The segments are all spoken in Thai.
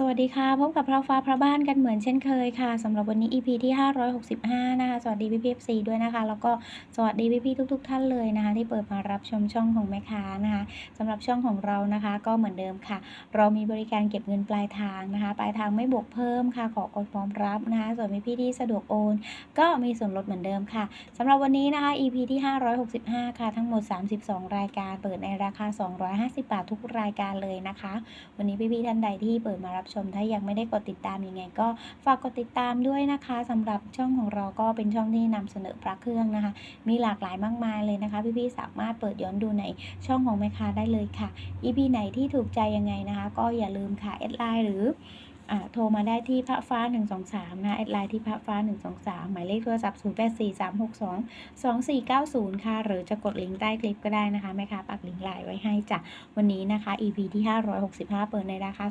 สวัสดีค่ะพบกับเราฟ้าพระบ้านกันเหมือนเช่นเคยค่ะสำหรับวันนี้ EP ที่ 565 นะคะ สวัสดีพี่พีเอฟซีด้วยนะคะ แล้วก็สวัสดีพี่พี่ทุก ๆ ท่านเลยนะคะ ที่เปิดมารับชมช่องของแม่ค้านะคะสำหรับช่องของเรานะคะ ก็เหมือนเดิมค่ะ เรามีบริการเก็บเงินปลายทางนะคะ ปลายทางไม่บวกเพิ่มค่ะขอกดพร้อมรับนะคะส่วนมีพี่ที่สะดวกโอน ก็มีส่วนลดเหมือนเดิมค่ะสำหรับวันนี้นะคะ EP ที่ 565 ค่ะ ทั้งหมด 32 รายการ เปิดในราคา 250 บาททุกรายการเลยนะคะ วันนี้พี่ๆท่านใดที่เปิดมารับชมถ้ายังไม่ได้กดติดตามยังไง ก็ฝากกดติดตามด้วยนะคะสำหรับช่องของเราก็เป็นช่องที่นำเสนอพระเครื่องนะคะ มีหลากหลายมากมายเลยนะคะ พี่ๆสามารถเปิดย้อนดูในช่องของแม่ค้าได้เลยค่ะ EP ไหนที่ถูกใจยังไงนะคะ ก็อย่าลืมค่ะแอดไลน์หรือ โทรมาได้ที่พระฟ้า 123 นะแอดไลน์ที่พระฟ้า 123 หมายเลขโทรศัพท์ 084362 2490 ค่ะ หรือจะกดลิงก์ใต้คลิปก็ได้นะคะแม่ค้าปักลิงก์ไลน์ไว้ให้จ้ะ วันนี้นะคะ EP ที่ 565 เปิดในราคา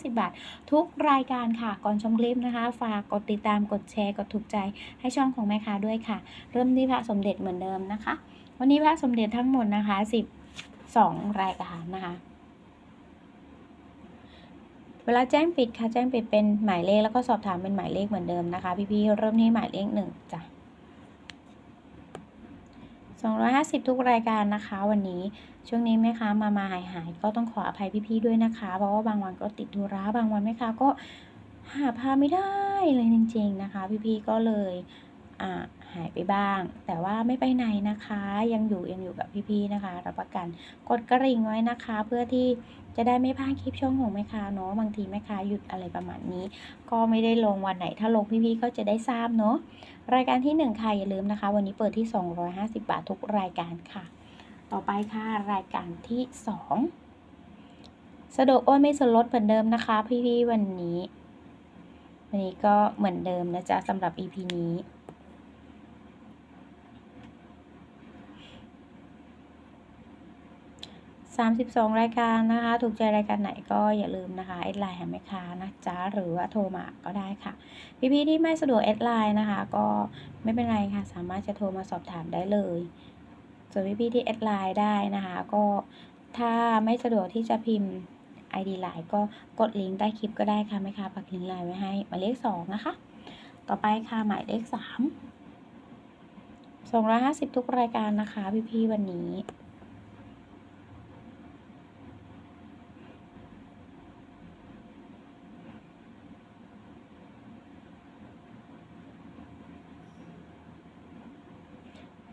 250 บาท ทุกรายการค่ะ ก่อนชมคลิปนะคะ ฝากกดติดตามกดแชร์ กดถูกใจให้ช่องของแม่ค้าด้วยค่ะ เริ่มที่พระสมเด็จเหมือนเดิมนะคะ วันนี้พระสมเด็จทั้งหมดนะคะ 12 รายการนะคะ เวลาแจ้งปิดค่ะ แจ้งปิดเป็นหมายเลขแล้วก็สอบถามเป็นหมายเลขเหมือนเดิมนะคะ พี่ๆเริ่มที่หมายเลขหนึ่งจ้ะ250 ทุกรายการนะคะ วันนี้ช่วงนี้แม่ค้ามามาหายหายก็ต้องขออภัยพี่ๆด้วยนะคะ เพราะว่าบางวันก็ติดธุระบางวันแม่ค้าก็หาพาไม่ได้เลยจริง ๆนะคะ พี่ๆก็เลยอ่า หายไปบ้าง แต่ว่าไม่ไปไหนนะคะ ยังอยู่ยังอยู่กับพี่ๆนะคะรับประกันกดกระริ่งไว้นะคะ เพื่อที่จะได้ไม่พลาดคลิปช่องของแม่ค้าเนาะบางทีแม่ค้าหยุดอะไรประมาณนี้ ก็ไม่ได้ลงวันไหน ถ้าลงพี่ๆก็จะได้ทราบเนาะรายการที่ 1 ค่ะ อย่าลืมนะคะ วันนี้เปิดที่ 250 บาททุกรายการค่ะ ต่อไปค่ะรายการที่ 2 สะดวกโอนไม่ส่วนลดเหมือนเดิมนะคะ พี่ๆวันนี้ วันนี้ก็เหมือนเดิมนะจ๊ะสำหรับ EP นี้ 32 รายการนะคะ ถูกใจรายการไหนก็อย่าลืมนะคะแอดไลน์หาแม่ค้านะจ๊ะหรือว่าโทรมาก็ได้ค่ะพี่ๆที่ไม่สะดวกแอดไลน์นะคะ ก็ไม่เป็นไรค่ะ สามารถจะโทรมาสอบถามได้เลย ส่วนพี่ๆที่แอดไลน์ได้นะคะ ก็ถ้าไม่สะดวกที่จะพิมพ์ ID ไลน์ก็กดลิงก์ใต้คลิปก็ได้ค่ะแม่ค้าปักลิงก์ไลน์ไว้ให้หมายเลข2นะคะ ต่อไปค่ะหมายเลข3 250 ทุกรายการนะคะพี่ๆวันนี้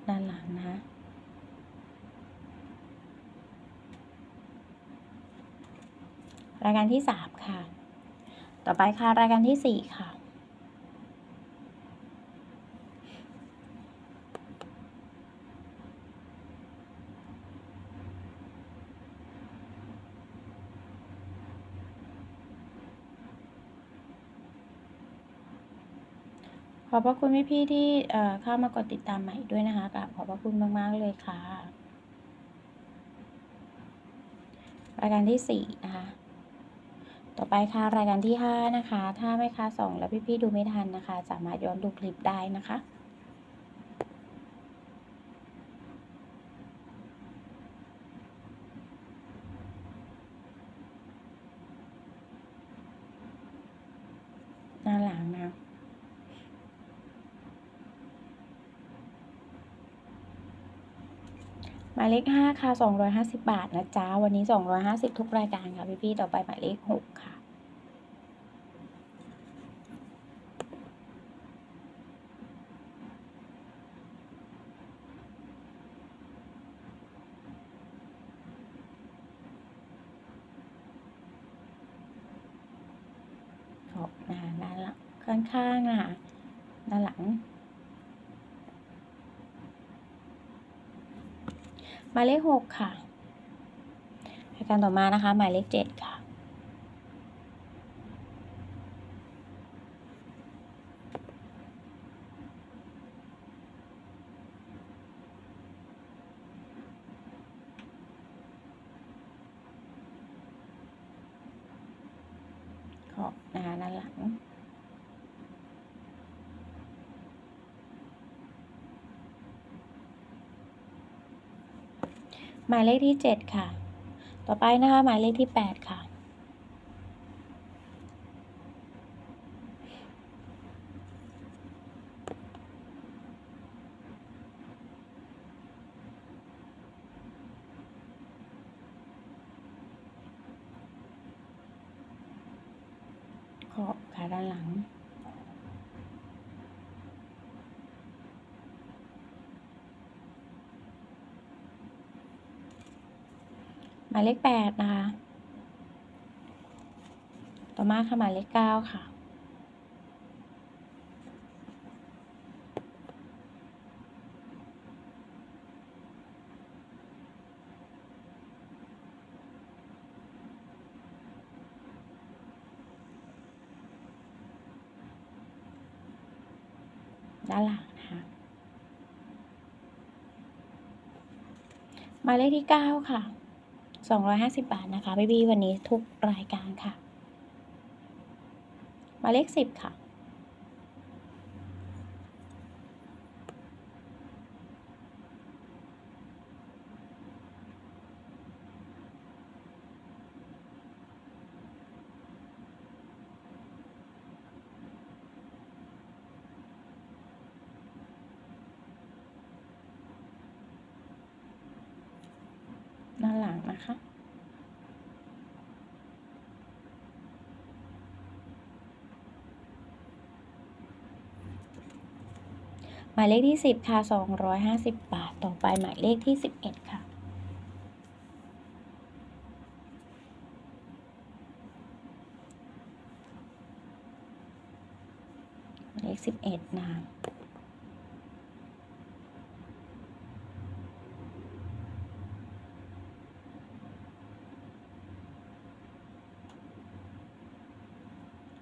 ด้านหลังนะคะ รายการที่สามค่ะ ต่อไปค่ะรายการที่สี่ค่ะ ขอบพระคุณพี่ๆที่เอ่เข้ามากดติดตามใหม่ด้วยนะคะกราบขอบพระคุณมาก ๆ เลยค่ะรายการที่สี่นะคะ ต่อไปค่ะรายการที่ 5 นะคะ ถ้าไม่ค้าสองแล้วพี่ๆดูไม่ทันนะคะ สามารถย้อนดูคลิปได้นะคะหน้าหลังนะ มายเลขห้าค่ะสองร้อยห้าสิบบาทนะจ๊ะ วันนี้สองร้อยห้าสิบทุกรายการค่ะพี่ๆต่อไปหมายเลขหกค่ะ ขอบนะด้านหลังข้างๆนะคะด้านหลัง หมายเลขหกค่ะ รายการต่อมานะคะ หมายเลขเจ็ดค่ะ หมายเลขที่ 7 ค่ะ ต่อไปนะคะ หมายเลขที่ 8 ค่ะขอบาด้านหลังายเลขแปดนะคะ ต่อมาค่ะหมายเลขเก้าค่ะ ด้านหลังนะคะหมายเลขที่เก้าค่ะ สองร้อยห้าสิบบาทนะคะพี่บีวันนี้ทุกรายการค่ะหมายเลขสิบค่ะ นะคะ หมายเลขที่ 10 ค่ะ 250 บาท ต่อไปหมายเลขที่ 11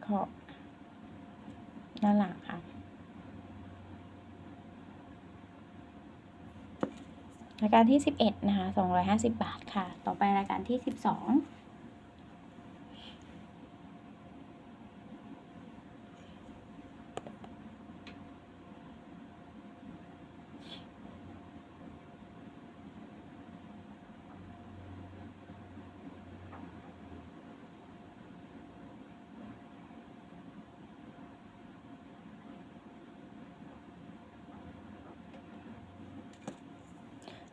ก็นั่นแหละค่ะรายการที่ 11 นะคะ 250 บาทค่ะ ต่อไปรายการที่ 12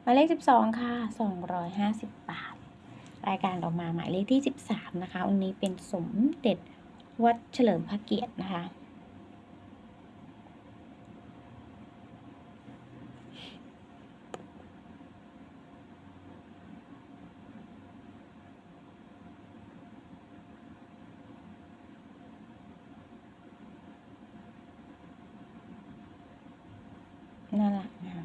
หมายเลขสิบสองค่ะสองร้อยห้าสิบบาท รายการต่อมาหมายเลขที่สิบสามนะคะ วันนี้เป็นสมเด็จวัดเฉลิมพระเกียรตินะคะ น่ารักนะคะ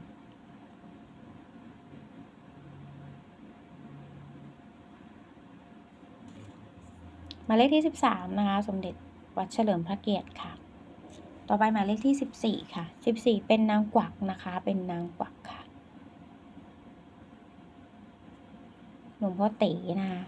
ห มายเลขที่สิบสามนะคะ สมเด็จวัดเฉลิมพระเกียรติค่ะ ต่อไปหมายเลขที่สิบสี่ค่ะสิบสี่เป็นนางกวักนะคะ เป็นนางกวักค่ะ หลวงพ่อเต๋นะคะ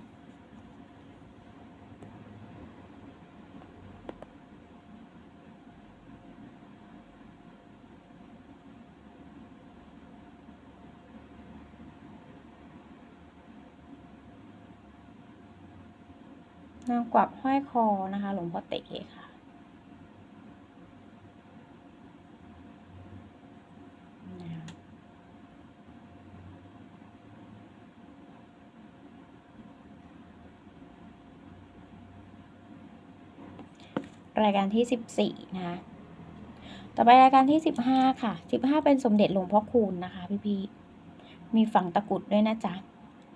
กวักห้อยคอนะคะ หลวงพ่อเต๋ค่ะ รายการที่สิบสี่นะคะต่อไปรายการที่สิบห้าค่ะสิบห้าเป็นสมเด็จหลวงพ่อคูณนะคะ พี่พี่ๆมีฝังตะกุดด้วยนะจ๊ะ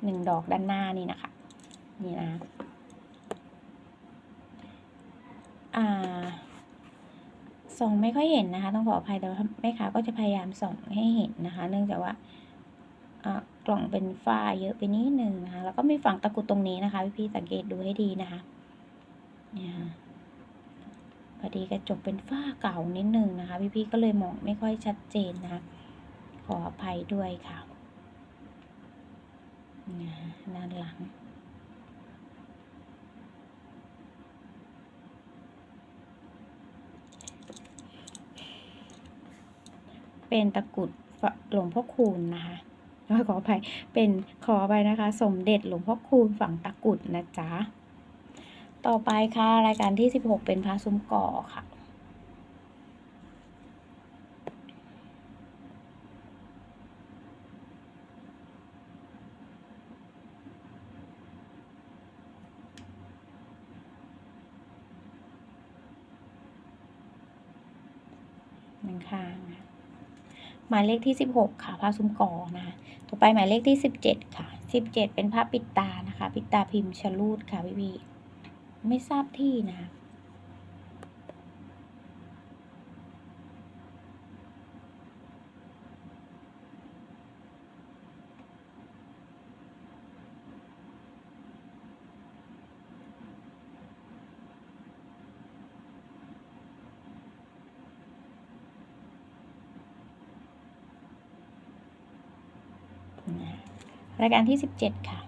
หนึ่งดอกด้านหน้านี่นะคะ นี่นะ อ่าส่องไม่ค่อยเห็นนะคะ ต้องขออภัยแต่ว่าแม่ค้าก็จะพยายามส่องให้เห็นนะคะ เนื่องจากว่าอ่ากล่องเป็นฝ้าเยอะไปนิดนึงนะคะ แล้วก็มีฝั่งตะกุดตรงนี้นะคะ พี่ๆสังเกตดูให้ดีนะคะเนี่ยพอดีกระจกเป็นฝ้าเก่านิดนึงนะคะ พี่ๆก็เลยมองไม่ค่อยชัดเจนนะคะ ขออภัยด้วยค่ะเนี่ยด้านหลัง เป็นตะกุดหลวงพ่อคูณนะคะขออภัยเป็นขอไปนะคะ สมเด็จหลวงพ่อคูณฝั่งตะกุดนะจ๊ะ ต่อไปค่ะรายการที่สิบหกเป็นพระซุ้มก่อค่ะหนึ่งครั้ง หมายเลขที่ 16 ค่ะ ภาพซุ้มกอนะคะต่อไปหมายเลขที่ 17 ค่ะ 17 เป็นภาพปิดตานะคะ ปิดตาพิมพ์ชลูดค่ะพี่พี่ไม่ทราบที่นะคะนะคะ รายการที่ 17 ค่ะ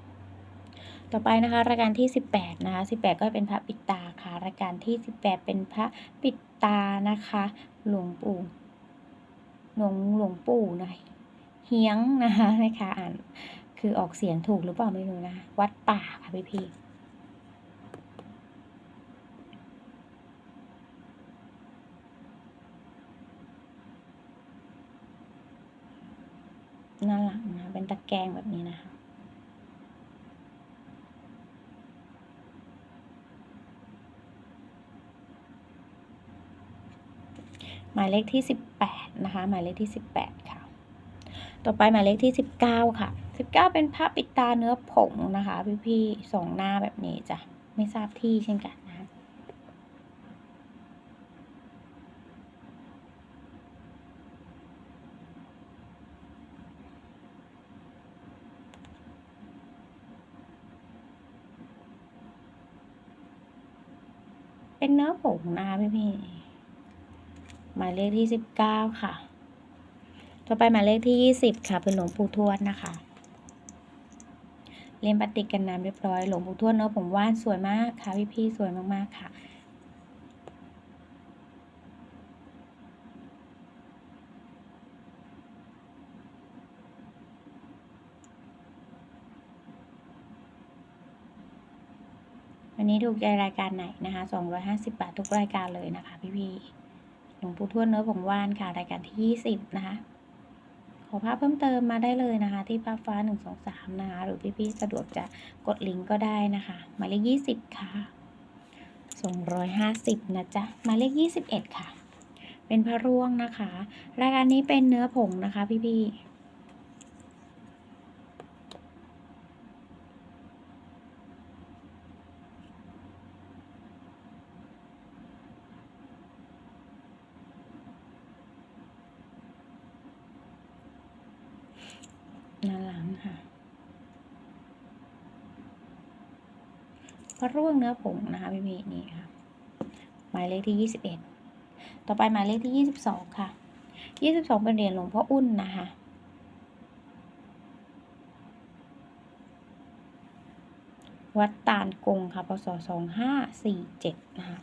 ต่อไปนะคะ รายการที่ 18 นะคะ 18 ก็เป็นพระปิดตาค่ะ รายการที่ 18 เป็นพระปิดตานะคะ หลวงปู่หลวงหลวงปู่นะเฮียงนะคะนะคะอ่านคือออกเสียงถูกหรือเปล่าไม่รู้นะคะวัดป่าค่ะพี่พี่ ๆด้าหลังนะเป็นตะแกรงแบบนี้นะคะ หมายเลขที่18นะคะ หมายเลขที่18ค่ะ ต่อไปหมายเลขที่19ค่ะ19เป็นผ้าปิดตาเนื้อผงนะคะ พี่ๆสองหน้าแบบนี้จ้ะ ไม่ทราบที่เช่นกันนะ เป็นเนื้อผงนะคะพี่ๆหมายเลขที่สิบเก้าค่ะ ต่อไปหมายเลขที่ยี่สิบค่ะ เป็นหลวงปู่ทวดนะคะ เล่มปฏิกันน้ำเรียบร้อย หลวงปู่ทวดเนื้อผมว่านสวยมากค่ะพี่พี่สวยมากๆค่ะ วั นนี้ถูกใจรายการไหนนะคะ 250 บาททุกรายการเลยนะคะ พี่ๆหลวงปู่ทวดเนื้อผมว่านค่ะรายการที่ 20 นะคะ ขอภาพเพิ่มเติมมาได้เลยนะคะ ที่ภาพฟ้า 123 นะคะ หรือพี่ๆสะดวกจะกดลิงก์ก็ได้นะคะหมายเลข 20 ค่ะ 250 นะจ๊ะหมายเลข 21 ค่ะ เป็นพระร่วงนะคะ รายการนี้เป็นเนื้อผงนะคะ พี่ๆ หลังค่ะพระร่วงเนื้อผงนะคะพี่พี่นี่ค่ะ หมายเลขที่ 21 ต่อไปหมายเลขที่ 22 ค่ะ 22 เป็นเหรียญหลวงพ่ออุ่นนะคะวัดตาลกงค่ะ พศ2547นะคะ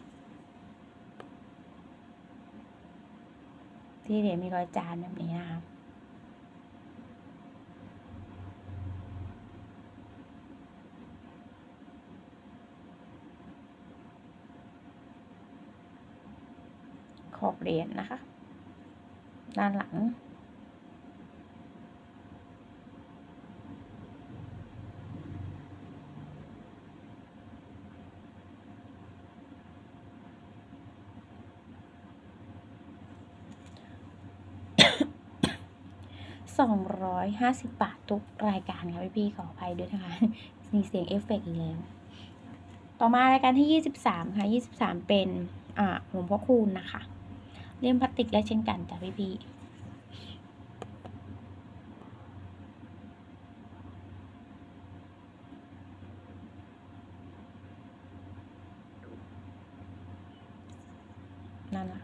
ที่เหรียญมีรอยจานแบบนี้นะคะ ข อบเหรียญนะคะ ด้านหลังสองร้อยห้าสิบบาททุกรายการค่ะพี่ๆขออภัยด้วยนะคะ มีเสียงเอฟเฟกต์อีกแล้ว ต่อมารายการที่ยี่สิบสามค่ะยี่สิบสามเป็นอ่าหลวงพ่อคูณนะคะ เลี่ยมพลาสติกและเช่นกันจ้ะพี่พี่นั่นหละ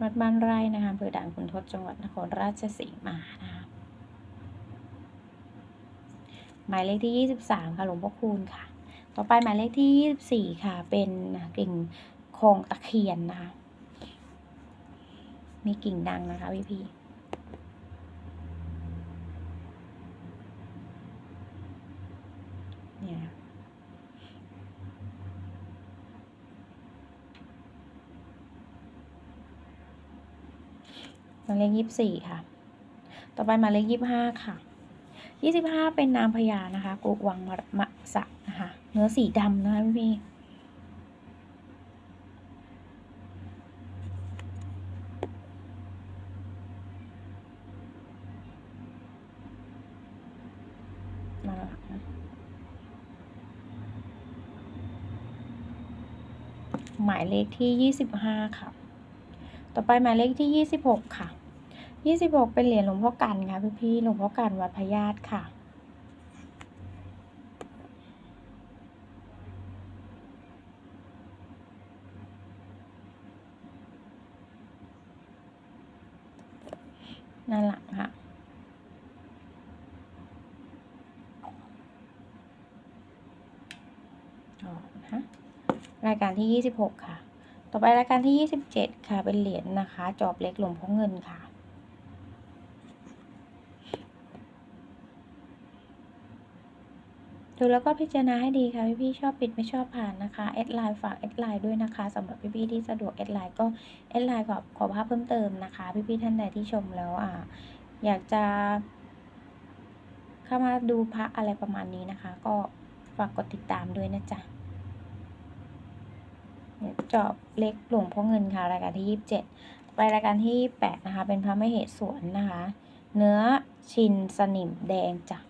วัดบ้านไร่นะคะอำเภอด่านขุนทดจังหวัดนครราชสีมานะคะหมายเลขที่ 23 ค่ะ หลวงพ่อคูณค่ะ ต่อไปหมายเลขที่ 24 ค่ะ เป็นกิ่งโคงตะเคียนนะคะ มีกิ่งดังนะคะพี่พี่เนี่ยหมายเลข24ค่ะ ต่อไปหมายเลข25ค่ะยี่สิบห้าเป็นนางพญานะคะกุวังม เนื้อสีดำนะคะพี่หมายเลขที่ 25 ค่ะ ต่อไปหมายเลขที่ 26 ค่ะ 26 เป็นเหรียญหลวงพ่อกันค่ะพี่ๆหลวงพ่อกันวัดพญาติค่ะ ด้านหลังค่ะ ต่อนะคะรายการที่ 26 ค่ะ ต่อไปรายการที่ 27 ค่ะ เป็นเหรียญนะคะ จอบเล็กหลวงพ่อเงินค่ะ ดูแล้วก็พิจารณาให้ดีค่ะพี่ๆชอบปิดไม่ชอบผ่านนะคะแอดไลน์ฝากแอดไลน์ด้วยนะคะสำหรับพี่ๆที่สะดวกแอดไลน์ก็แอดไลน์ขอขอภาพเพิ่มเติมนะคะ พี่ๆท่านใดที่ชมแล้วอ่าอยากจะ เข้ามาดูพระอะไรประมาณนี้นะคะ ก็ฝากกดติดตามด้วยนะจ๊ะจอบเล็กหลวงพ่อเงินค่ะ รายการที่ 27 ไปรายการที่ 28 นะคะ เป็นพระมเหสวนนะคะ เนื้อชินสนิมแดงจ้ะ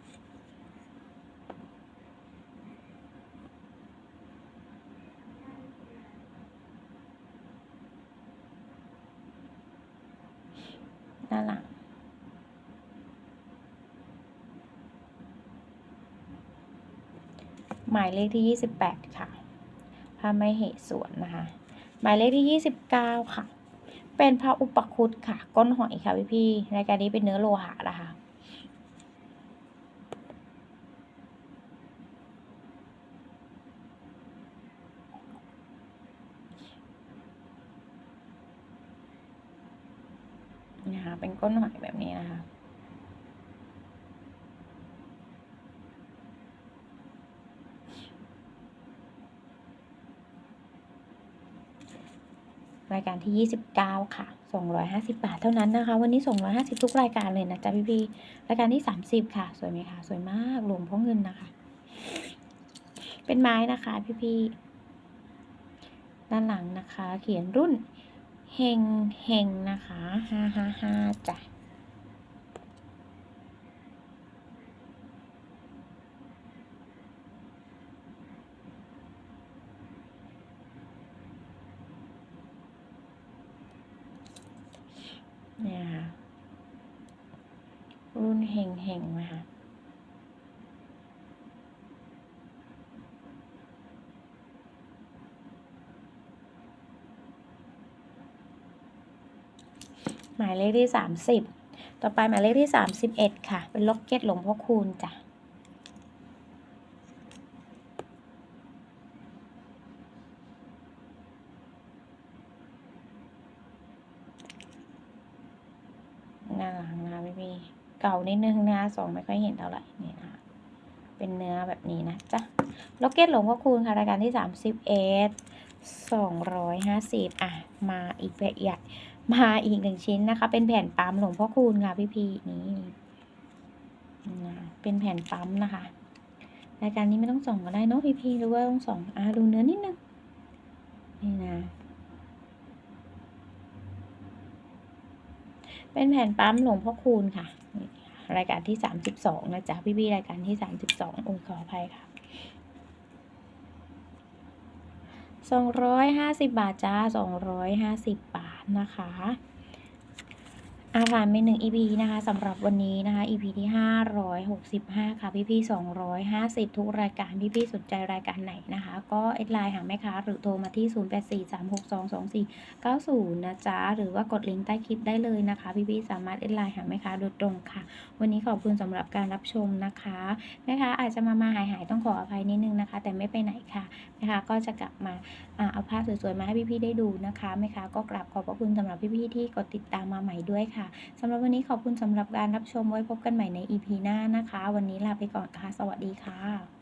ด้านหลัง หมายเลขที่ 28 ค่ะพระไม่เหสวนนะคะ หมายเลขที่ 29 ค่ะ เป็นพระอุปคุตค่ะ ก้นหอยค่ะพี่พี่ๆรายการนี้เป็นเนื้อโลหะนะคะ เป็นก้นหอยแบบนี้นะคะ รายการที่ 29 ค่ะ 250 บาทเท่านั้นนะคะ วันนี้ 250 ทุกรายการเลยนะจ๊ะพี่พี่รายการที่ 30 ค่ะ สวยไหมคะ สวยมากหลวงพ่อเงินนะคะ เป็นไม้นะคะพี่พี่ด้านหลังนะคะ เขียนรุ่นเฮงเฮงนะคะ ฮ่าฮ่าฮ่าจ้ะ เนี่ยค่ะ รุ่นเฮงเฮงนะคะหมายเลขที่สามสิบต่อไปหมายเลขที่สามสิบเอ็ดค่ะ เป็นล็อกเก็ตหลวงพ่อคูณจ้ะ ด้านหลังนะคะพี่พี่ๆเก่า นิดนึงนะคะสองไม่ค่อยเห็นเท่าไหร่นี่นะคะเป็นเนื้อแบบนี้นะจ๊ะล็อกเก็ตหลวงพ่อคูณค่ะรายการที่สามสิบเอ็ดสองร้อยห้าสิบอะมาอีกแบบใหญ่มาอีกหนึ่งชิ้นนะคะ เป็นแผ่นปั๊มหลวงพ่อคูณค่ะพี่พีนี่นะเป็นแผ่นปั๊มนะคะรายการนี้ไม่ต้องส่องก็ได้เนาะพี่พีหรือว่าต้องส่องอะดูเนื้อนิดนึงนี่นะเป็นแผ่นปั๊มหลวงพ่อคูณค่ะนี่ รายการที่สามสิบสองนะจ๊ะพี่ๆรายการที่สามสิบสองโอ้ยขออภัยค่ะสองร้อยห้าสิบบาทจ้าสองร้อยห้าสิบบาทนะคะ อาผ่านไปหนึ่ง EP นะคะสำหรับวันนี้นะคะ EP ที่ห้าร้อยหกสิบห้าค่ะ พี่ๆสองร้อยห้าสิบทุกรายการ พี่ๆสนใจรายการไหนนะคะ ก็แอดไลน์หาแม่ค้าหรือโทรมาที่ศูนย์แปดสี่สามหกสองสองสี่90 นะจ๊ะ หรือว่ากดลิงก์ใต้คลิปได้เลยนะคะ พี่ๆสามารถเอ็นไลน์หาแม่ค้าโดยตรงค่ะ วันนี้ขอบคุณสำหรับการรับชมนะคะแม่ค้าอาจจะมามาหายหายต้องขออภัยนิดนึงนะคะ แต่ไม่ไปไหนค่ะแม่ค้าก็จะกลับมาเอาภาพสวยๆมาให้พี่ๆได้ดูนะคะแม่ค้าก็กราบขอบพระคุณสำหรับพี่ๆที่กดติดตามมาใหม่ด้วยค่ะสำหรับวันนี้ขอบคุณสำหรับการรับชมไว้พบกันใหม่ใน EP หน้านะคะ วันนี้ลาไปก่อนค่ะ สวัสดีค่ะ